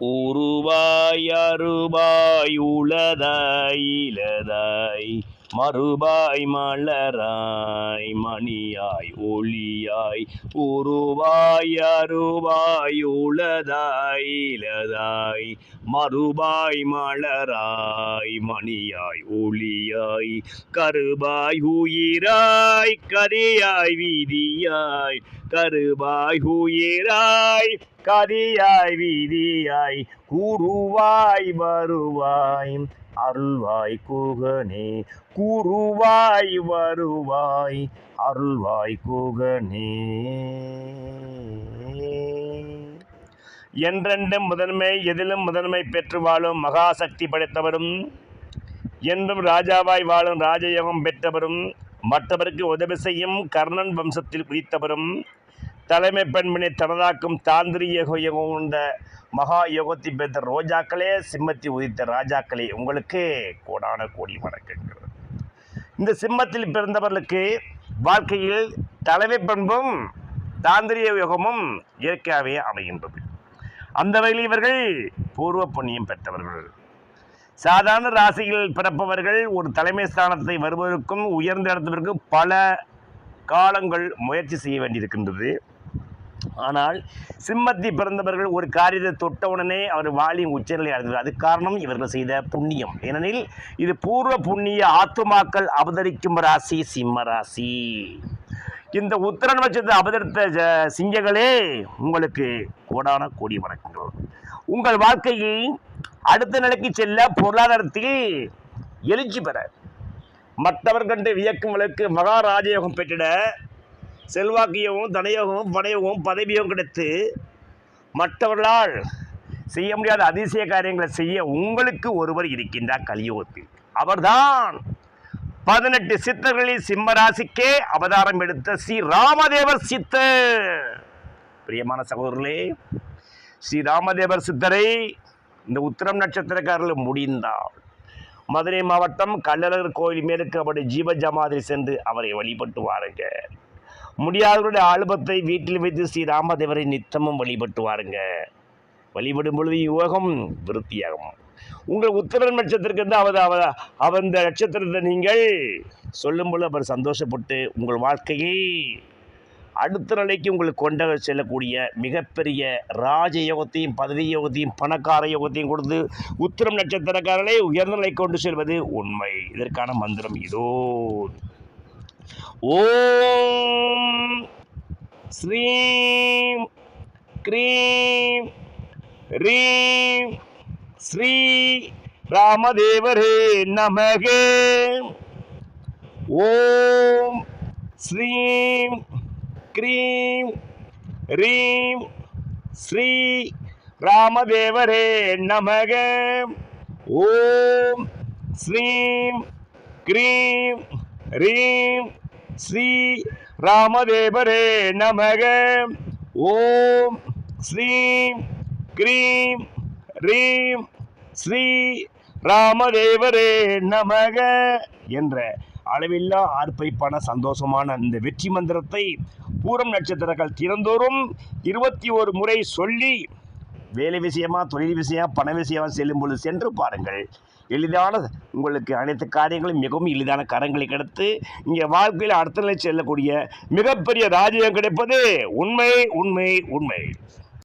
உருவாய் அருவாய் உளதாய் இலதாய் மறுபாய் மலராய் மணியாய் ஒளியாய் உருவாய் அருவாய் உளதாய் இலதாய் மறுபாய் மலராய் மணியாய் ஒளியாய் கருபாய் உயிராய் கரியாய் வீதியாய் கருபாய் உயிராய் கதியாய் வீதியாய் கூறுவாய் வருவாய். அருள்வாய் குகனே கூறுவாய் வருவாய். அருள்வாய் குகனே. என்றென்றும் முதன்மை எதிலும் முதன்மை பெற்று வாழும் மகாசக்தி படைத்தவரும். என்றும் ராஜாவாய் வாழும் ராஜயோகம் பெற்றவரும். மற்றவருக்கு உதவி செய்யும் கர்ணன் வம்சத்தில் குறித்தவரும் தலைமை பெண்மணி தனதாக்கும் தாந்திரிய யுகம் கொண்ட மகா யோகத்தை பெற்ற ரோஜாக்களே சிம்மத்தை உதித்த ராஜாக்களே உங்களுக்கு கோடான கோடி வணக்கங்கள். இந்த சிம்மத்தில் பிறந்தவர்களுக்கு வாழ்க்கையில் தலைமை பண்பும் தாந்திரிய யோகமும் இயற்கையாகவே அமைகின்றது. அந்த வகையில் இவர்கள் பூர்வ புண்ணியம் பெற்றவர்கள். சாதாரண ராசியில் பிறப்பவர்கள் ஒரு தலைமை ஸ்தானத்தை வருவதற்கும் உயர்ந்த இடத்திற்கும் பல காலங்கள் முயற்சி செய்ய வேண்டியிருக்கின்றது. ஆனால் சிம்மத்தி பிறந்தவர்கள் ஒரு காரியத்தை தொட்டவுடனே அவர் வாலியும் உச்சநிலை அடைந்தது அது காரணம் இவர்கள் செய்த புண்ணியம். ஏனெனில் இது பூர்வ புண்ணிய ஆத்துமாக்கள் அவதரிக்கும் ராசி சிம்ம ராசி. இந்த உத்தர நட்சத்திரத்தை அவதரித்த ஜ- சிங்கங்களே உங்களுக்கு கோடான கோடி வணக்கங்கள். உங்கள் வாழ்க்கையை அடுத்த நிலைக்கு செல்ல பொருளாதாரத்தில் எழுச்சி பெற. மற்றவர் கண்டு வியக்கும் விளக்கு மகாராஜயோகம் பெற்றிட செல்வாக்கியமும் தனயோகமும் பணயோகமும் பதவியும் கிடைத்து மற்றவர்களால் செய்ய முடியாத அதிசய காரியங்களை செய்ய உங்களுக்கு ஒருவர் இருக்கின்றார் கலியோகத்தில். அவர்தான் பதினெட்டு சித்தர்களில் சிம்மராசிக்கே அவதாரம் எடுத்த ஸ்ரீ ராமதேவர் சித்தர். பிரியமான சகோதரர்களே ஸ்ரீ ராமதேவர் சித்தரை இந்த உத்திரம் நட்சத்திரக்காரர்கள் முடிந்தால் மதுரை மாவட்டம் கள்ளழகர் கோயில் மேற்கு அவருடைய ஜீவ ஜமாதிரி சென்று அவரை வழிபட்டு வாருங்க முடியாதவருடைய ஆல்பத்தை வீட்டில் வைத்து ஸ்ரீ ராமதேவரை நித்தமும் வழிபட்டு வாருங்க வழிபடும் பொழுது யோகம் விருத்தியாகும். உங்கள் உத்தர நட்சத்திரக்கு வந்து அவர் அவர் அவந்த நட்சத்திரத்தை நீங்கள் சொல்லும் பொழுது அவர் சந்தோஷப்பட்டு உங்கள் வாழ்க்கையை அடுத்த நிலைக்கு உங்களுக்கு கொண்டு செல்லக்கூடிய மிகப்பெரிய ராஜயோகத்தையும் பதவி யோகத்தையும் பணக்கார யோகத்தையும் கொடுத்து உத்திரம் நட்சத்திரக்காரர்களை உயர்ந்த நிலை கொண்டு செல்வது உண்மை. இதற்கான மந்திரம் இதோ. ஓம் ஸ்ரீம் க்ரீம் ரீம் ஸ்ரீ ராமதேவரே நமகே ஓம் ஸ்ரீம் க்ரீம் ரீம் ஸ்ரீ ராமதேவரே நமக ஓம் ஸ்ரீம் க்ரீம் ரீம் ஸ்ரீ ராமதேவரே நமக ஓம் ஸ்ரீம் க்ரீம் ரீம் ஸ்ரீ ராமதேவரே நமக என்ற அளவில்லா ஆர்ப்பரிப்பான சந்தோஷமான இந்த வெற்றி மந்திரத்தை பூரம் நட்சத்திரங்கள் திறந்தோறும் இருபத்தி ஒரு முறை சொல்லி வேலை விஷயமா தொழில் விஷயமா பண விஷயமா செல்லும் பொழுது சென்று பாருங்கள். எளிதான உங்களுக்கு அனைத்து காரியங்களும் மிகவும் எளிதான கரங்களை கிடைத்து இங்கே வாழ்க்கையில் அடுத்த நிலை செல்லக்கூடிய மிகப்பெரிய ராஜ்யம் கிடைப்பது உண்மை உண்மை உண்மை.